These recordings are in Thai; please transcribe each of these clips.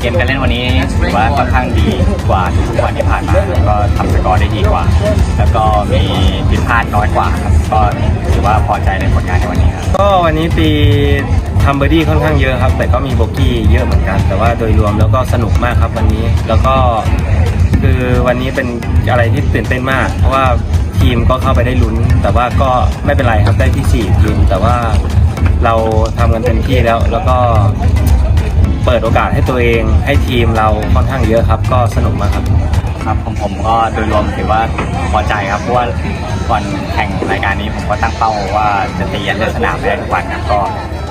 เกมการเล่นวันนี้ถือว่าค่อนข้างดีกว่าทุกๆวันที่ผ่านมาแล้วก็ทำสกอร์ได้ดีกว่า แล้วก็มีผิดพลาดน้อยกว่าครับก็ถือว่าพอใจในผลงานในวันนี้ครับก็วันนี้ตีทำเบอร์ดี้ค่อนข้างเยอะครับ แต่ก็มีโบกี้เยอะเหมือนกัน แต่ว่าโดยรวมแล้วก็สนุกมากครับวันนี้แล้วก็คือวันนี้เป็นอะไรที่ตื่นเต้นมาก เพราะว่าทีมก็เข้าไปได้ลุ้น แต่ว่าก็ไม่เป็นไรครับได้ที่สี่ทีมแต่ว่าเราทำกันเต็มที่แล้ว แล้วก็ เปิดโอกาสให้ตัวเองให้ทีมเราค่อนข้างเยอะครับ ก็สนุกมากครับครับผมผมก็โดยรวมถือว่าพอใจครับเพราะว่าก่อนแข่งรายการนี้ผมก็ตั้งเป้าว่าจะตีอันเดอร์สนามได้ทุกวันครับก็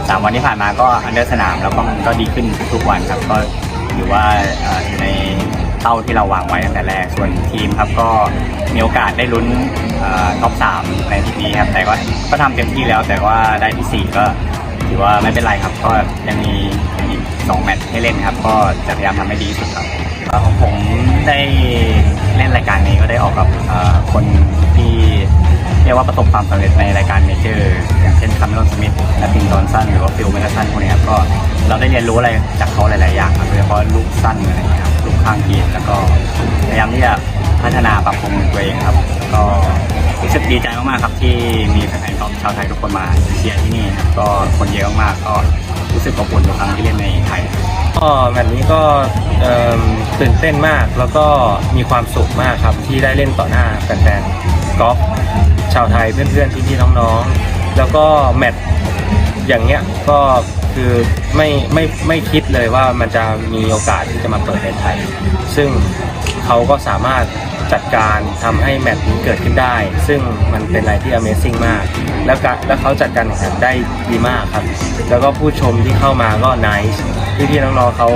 สามวันที่ผ่านมาก็อันเดอร์สนามแล้วก็มันก็ดีขึ้นทุกวันครับก็ถือว่าเอ่ออยู่ในเป้าที่เราวางไว้ตั้งแต่แรกส่วนทีมครับก็มีโอกาสได้ลุ้นท็อปสามในทีนี้ครับแต่ก็ก็ทำเต็มที่แล้วแต่ว่าได้ที่สี่ก็ถือว่าไม่เป็นไรครับก็ยังมี อีกสองแมตช์ให้เล่นครับ ก็จะพยายามทำให้ดีที่สุดครับของผมได้เล่นรายการนี้ก็ได้ออกกับคนที่เรียกว่าประสบความสำเร็จในรายการเมเจอร์อย่างเช่นคาร์เมลสมิธและพิงดอนสันหรือว่าฟิลเมลสันพวกนี้ครับก็เราได้เรียนรู้อะไรจากเขาหลาย ๆ อย่างครับโดยเฉพาะลูกสั้นอะไรอย่างเงี้ยครับลูกข้างเกียแล้วก็พยายามที่จะพัฒนาปรับปรุงตัวเองครับ ก็รู้สึกดีใจมาก ๆ ครับที่มีแฟนๆของชาวไทยทุกคนมาเชียร์ที่นี่ครับก็คนเยอะมากก็ รู้สึกอบอุ่นทุกครั้งที่เล่นในไทยก็แบบนี้ก็ตื่นเต้นมากแล้วก็มีความสุขมากครับที่ได้เล่นต่อหน้าแฟนๆกอล์ฟชาวไทยเพื่อนๆพี่ๆน้องๆ แล้วก็แมตช์อย่างเงี้ยก็คือไม่ไม่ไม่คิดเลยว่ามันจะมีโอกาสที่จะมาเปิดในไทย ซึ่งเขาก็สามารถจัดการทำให้แมตช์นี้เกิดขึ้นได้ ซึ่งมันเป็นอะไรที่ Amazing มาก แล้วก็แล้วเขาจัดการแข่งขันได้ดีมากครับ แล้วก็ผู้ชมที่เข้ามาก็ nice พี่ๆน้องๆเขา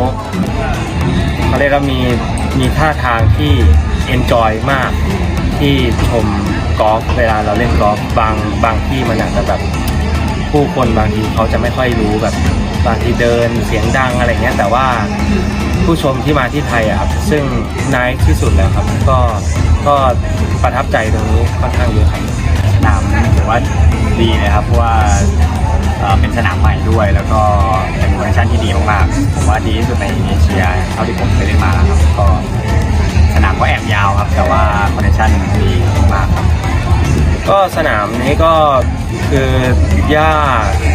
เขาเรียกว่ามีมีท่าทางที่ enjoy มากที่ชมกอล์ฟเวลาเราเล่นกอล์ฟบางบางที่มันอาจจะแบบผู้คนบางทีเขาจะไม่ค่อยรู้แบบบางทีเดินเสียงดังอะไรเงี้ยแต่ว่าผู้ชมที่มาที่ไทยอะครับซึ่งนายที่สุดแล้วครับ ก็ก็ประทับใจตรงนี้ค่อนข้างเยอะครับ นามถือว่าดีเลยครับเพราะว่าเป็นสนามใหม่ด้วย แล้วก็เป็นคอนดิชั่นที่ดีมากๆผมว่าดีที่สุดในเอเชียเท่าที่ผมเคยเล่นมาครับก็สนามก็แอบยาวครับ แต่ว่าคอนดิชั่นดีมากๆครับก็สนามนี้ก็คือหญ้า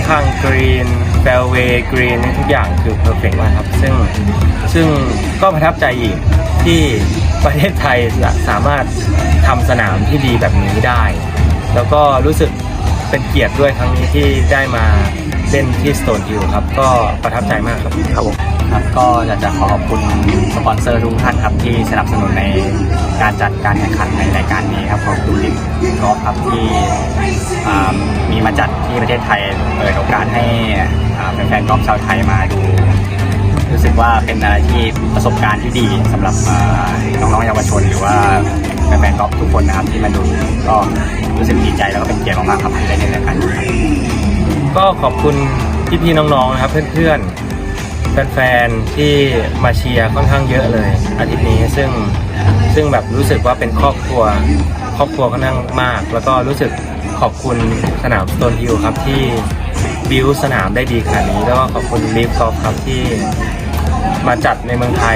ข้างกรีนแฟลเวย์กรีนทุกอย่างคือเพอร์เฟกมากครับ ซึ่งซึ่งก็ประทับใจอีกที่ประเทศไทยสามารถทำสนามที่ดีแบบนี้ได้ แล้วก็รู้สึกเป็นเกียรติด้วยครั้งนี้ที่ได้มาเล่นที่สโตนฮิลครับ ก็ประทับใจมากครับครับผมครับก็อยากจะขอขอบคุณสปอนเซอร์ทุกท่านครับที่สนับสนุนในการจัดการแข่งขันในรายการนี้ครับขอบคุณลิมกอล์ฟครับที่อ่ามีมาจัดที่ประเทศไทยเปิดโอกาสให้อ่าแฟนๆกอล์ฟชาวไทยมาดู รู้สึกว่าเป็นอะไรที่ประสบการณ์ที่ดีสำหรับอ่า คนนะครับที่มาดูก็รู้สึกดีใจแล้วก็เป็นเกียรติมากๆครับที่ได้เล่นรายการนี้ครับก็ขอบคุณพี่ๆน้องๆนะครับ เพื่อนๆแฟนๆที่มาเชียร์ค่อนข้างเยอะเลยอาทิตย์นี้ซึ่งซึ่งแบบรู้สึกว่าเป็นครอบครัวครอบครัวค่อนข้างมาก แล้วก็รู้สึกขอบคุณสนามสโตนฮิลครับที่บิวสนามได้ดีขนาดนี้แล้วก็ขอบคุณลีฟกอล์ฟครับที่มาจัดในเมืองไทย